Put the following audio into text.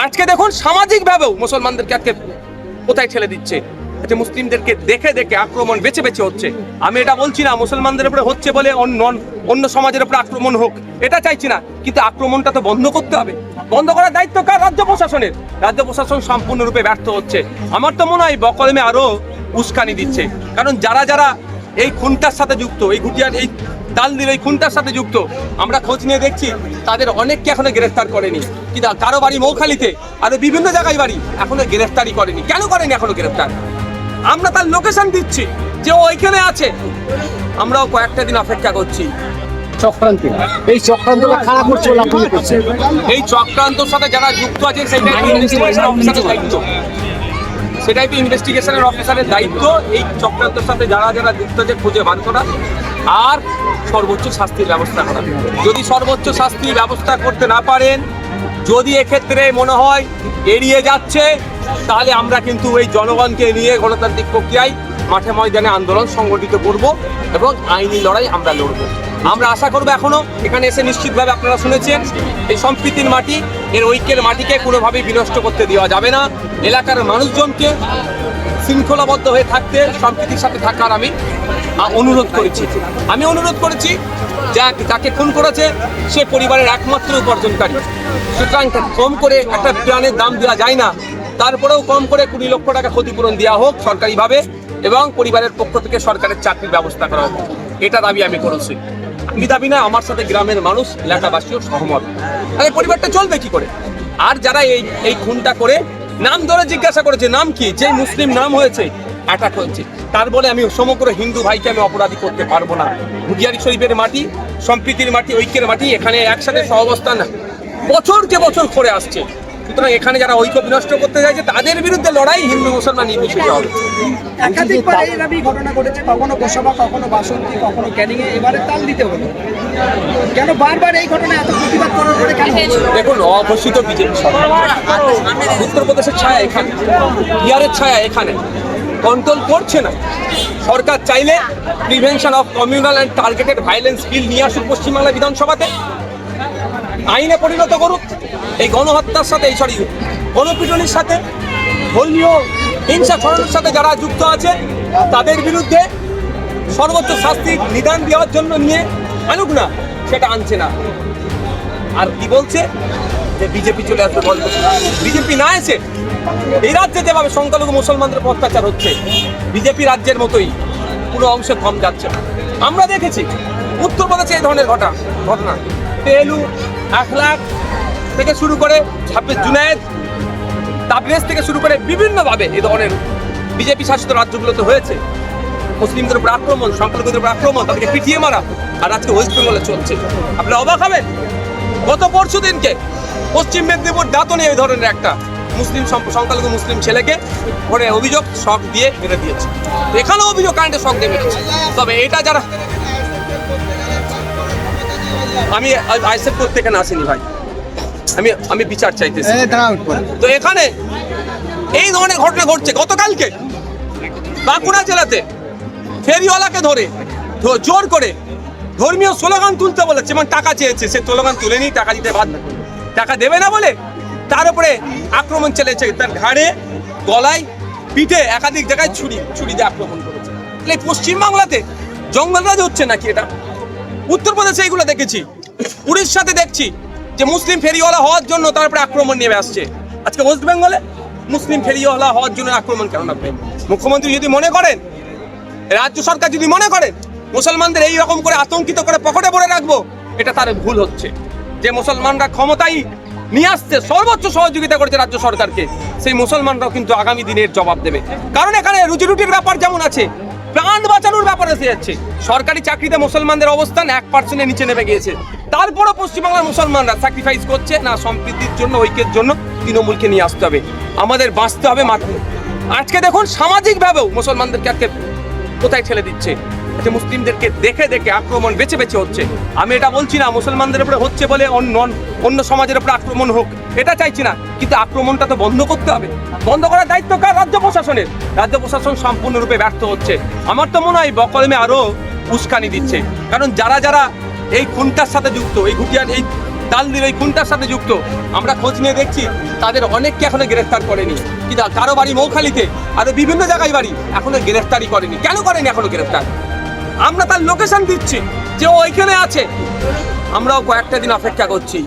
আজকে দেখুন সামাজিকভাবেও মুসলমানদেরকে আজকে কোথায় ঠেলে দিচ্ছে। আচ্ছা মুসলিমদেরকে দেখে দেখে আক্রমণ বেছে বেছে হচ্ছে। আমি এটা বলছি না, মুসলমানদের উপরে হচ্ছে বলে অন্য অন্য সমাজের উপরে আক্রমণ হোক, এটা চাইছি না। কিন্তু আক্রমণটা তো বন্ধ করতে হবে। বন্ধ করার দায়িত্ব কার? রাজ্য প্রশাসনের। রাজ্য প্রশাসন সম্পূর্ণরূপে ব্যর্থ হচ্ছে। আমার তো মনে হয় বকলমে আরও উস্কানি দিচ্ছে। কারণ যারা যারা এই খুনটার সাথে যুক্ত, এই ঘুটিয়ার, এই দালদির এই খুনটার সাথে যুক্ত। আমরা খোঁজ নিয়ে দেখছি তাদের অনেককে এখনও গ্রেফতার করেনি। কিন্তু কারও বাড়ি মৌখালিতে? আরও বিভিন্ন জায়গায় বাড়ি। এখনও গ্রেফতারই করেনি। কেন করেনি এখনও গ্রেফতার? আমরা তার লোকেশন দিচ্ছি যে ওইখানে আছে। আমরাও কয়েকটা দিন অপেক্ষা করছি। চক্রান্ত? এই খারাপ করছে চক্রান্তর সাথে যারা যুক্ত আছে ইনভেস্টিগেশন অফিসারের দায়িত্ব। সেটাই তো ইনভেস্টিগেশনের অফিসারের দায়িত্ব। এই চক্রান্তের সাথে যারা যারা যুক্ত আছে, খুঁজে বার করা। আর সর্বোচ্চ শাস্তির ব্যবস্থা করা। যদি সর্বোচ্চ শাস্তির ব্যবস্থা করতে না পারেন, যদি এক্ষেত্রে মনে হয় এড়িয়ে যাচ্ছে, তাহলে আমরা কিন্তু এই জনগণকে নিয়ে গণতান্ত্রিক প্রক্রিয়ায় মাঠে ময়দানে আন্দোলন সংগঠিত করব এবং আইনি লড়াই আমরা লড়ব। আমরা আশা করব এখনও এখানে এসে নিশ্চিতভাবে আপনারা শুনেছেন, এই সম্প্রীতির মাটি, এর ঐক্যের মাটিকে কোনোভাবেই বিনষ্ট করতে দেওয়া যাবে না। এলাকার মানুষজনকে শৃঙ্খলাবদ্ধ হয়ে থাকতে, সম্প্রীতির সাথে থাকার আমি অনুরোধ করেছি। আমি অনুরোধ করেছি, যা যাকে খুন করেছে, সে পরিবারের একমাত্র উপার্জনকারী। সুতরাং কম করে একটা প্রাণের দাম দেওয়া যায় না। তারপরেও কম করে কুড়ি লক্ষ টাকা ক্ষতিপূরণ দেওয়া হোক সরকারিভাবে এবং পরিবারের পক্ষ থেকে সরকারের চাকরির ব্যবস্থা করা হোক। এটা দাবি আমি করেছি। আমি দাবি না, আমার সাথে গ্রামের মানুষ, এলাকাবাসীও সহমত। তাহলে পরিবারটা চলবে কি করে? আর যারা এই এই খুনটা করে, নাম ধরে জিজ্ঞাসা করেছে, নাম কি? যে মুসলিম নাম হয়েছে অ্যাটাক হয়েছে। তার বলে আমি সমগ্র হিন্দু ভাইকে আমি অপরাধী করতে পারব না। হুডিয়ারি শরীফের মাটি, সম্প্রীতির মাটি, ঐক্যের মাটি, এখানে একসাথে সহাবস্থান। বছরকে বছর করে আসছে। সুতরাং এখানে যারা ঐক্য বিনষ্ট করতে চাইছে তাদের বিরুদ্ধে লড়াই হিন্দু মুসলমান নির্বিশেষে হবে। একাধিকবার ঘটনা ঘটেছে কখনো গোসাবা কখনো বাসন্তী কখনো ক্যানিং এবারে তাল দিতে হলো। কেন বারবার এই ঘটনা এত প্রতিবাদ করার পরে কেন দেখুন অঘোষিত বিজেপি সরকার। উত্তরপ্রদেশের ছায়া এখানে বিহারের ছায়া এখানে। কন্ট্রোল করছে না। সরকার চাইলে prevention of communal and targeted violence bill নিয়ে আসুক পশ্চিমবাংলা বিধানসভাতে। আইনে পরিণত করুক, এই গণহত্যার সাথে এই সরি, গণপিটনির সাথে, ধর্মীয় হিংসা ছড়ানোর সাথে যারা যুক্ত আছে, তাদের বিরুদ্ধে সর্বোচ্চ শাস্তির নিদান দেওয়ার জন্য নিয়ে আনুক না, সেটা আনছে না। আর কি বলছে? যে বিজেপি চলে আসবে গল্প বিজেপি না এসে এই রাজ্যে যেভাবে সংখ্যালঘু মুসলমানদের অত্যাচার হচ্ছে, বিজেপি রাজ্যের মতোই পুরো অংশে কম যাচ্ছে না। আমরা দেখেছি, উত্তরপ্রদেশে এই ধরনের ঘটনা ঘটনা। পেলু আখলাখ থেকে শুরু করে ছাব্বিশ জুনায়েদ তাবরেজ থেকে শুরু করে বিভিন্নভাবে এই ধরনের বিজেপি শাসিত রাজ্যগুলোতে হয়েছে। মুসলিমদের উপর আক্রমণ, সংখ্যালঘুদের উপর আক্রমণ, তাদেরকে পিটিয়ে মারা আর আজকে ওয়েস্ট বেঙ্গলে চলছে। আপনি অবাক হবেন? গত পরশু দিনকে পশ্চিম মেদিনীপুর দাঁতনে এই ধরনের একটা মুসলিম সংখ্যালঘু মুসলিম ছেলেকে ধরে অভিযোগ শখ দিয়ে মেরে দিয়েছে। এখানেও অভিযোগ কারেন্টে শখ দিয়ে মেরেছে। তবে এটা যারা আমি আইসেফ করতে এখানে আসিনি ভাই। আমি আমি বিচার চাইতেছি। তো এখানে এই ধরনের ঘটনা ঘটছে গতকালকে বাঁকুড়া জেলাতে ফেরিওয়ালাকে ধরে জোর করে ধর্মীয় স্লোগান তুলতে বলেছে এবং টাকা চেয়েছে সে স্লোগান তুলে তুলেনি টাকা দিতে বাধ্য টাকা দেবে না বলে তার উপরে আক্রমণ চলেছে তার ঘাড়ে গলায় পিঠে একাধিক জায়গায় ছুরি ছুরি দিয়ে আক্রমণ করেছে। পশ্চিমবাংলাতে জঙ্গলরাজ হচ্ছে নাকি এটা? উত্তরপ্রদেশে এইগুলো দেখেছি। উড়িষ্যাতে দেখছি যে মুসলিম ফেরিওয়ালা হওয়ার জন্য তারপরে আক্রমণ নেমে আসছে। আজকে ওয়েস্ট বেঙ্গলে মুসলিম ফেরিওয়ালা হওয়ার জন্য আক্রমণ কেন নামবে? মুখ্যমন্ত্রী যদি মনে করেন, রাজ্য সরকার যদি মনে করেন, মুসলমানদের এই রকম করে আতঙ্কিত করে পকেটে ভরে রাখব, এটা তার ভুল হচ্ছে। যে মুসলমানরা ক্ষমতায় নিয়ে আসছে, সর্বোচ্চ সহযোগিতা করেছে রাজ্য সরকারকে, সেই মুসলমানরাও কিন্তু আগামী দিনের জবাব দেবে। কারণ এখানে রুজি রুটির ব্যাপার যেমন আছে প্রাণ বাঁচানোর ব্যাপার এসে যাচ্ছে। সরকারি চাকরিতে মুসলমানদের অবস্থান এক পার্সেন্টের নিচে নেমে গিয়েছে। তারপরও পশ্চিমবাংলার মুসলমানরা স্যাক্রিফাইস করছে, না সম্প্রীতির জন্য, ঐক্যের জন্য তৃণমূলকে নিয়ে আসতে হবে। আমাদের বাঁচতে হবে মাঠে। আজকে দেখুন সামাজিকভাবেও মুসলমানদেরকে আজকে কোথায় ঠেলে দিচ্ছে। যে মুসলিমদেরকে দেখে দেখে আক্রমণ বেছে বেছে হচ্ছে। আমি এটা বলছি না, মুসলমানদের উপরে হচ্ছে বলে অন্য অন্য সমাজের উপরে আক্রমণ হোক। এটা চাইছি না, কিন্তু আক্রমণটা তো বন্ধ করতে হবে। বন্ধ করার দায়িত্ব কার? রাজ্য প্রশাসনের। রাজ্য প্রশাসন সম্পূর্ণরূপে ব্যর্থ হচ্ছে। আমার তো মনে হয় বকলমে আরও উস্কানি দিচ্ছে। কারণ যারা যারা এই খুনটার সাথে যুক্ত, এই ঘুটিয়ার এই তালদির এই খুনটার সাথে যুক্ত, আমরা খোঁজ নিয়ে দেখছি তাদের অনেককে এখনও গ্রেফতার করেনি। কিন্তু কারও বাড়ি মৌখালিতে আরও বিভিন্ন জায়গায় বাড়ি এখনও গ্রেফতারই করেনি। কেন করেনি এখনও গ্রেফতার? আমরা তার লোকেশন দিচ্ছি যে ওইখানে আছে। আমরাও কয়েকটা দিন অপেক্ষা করছি।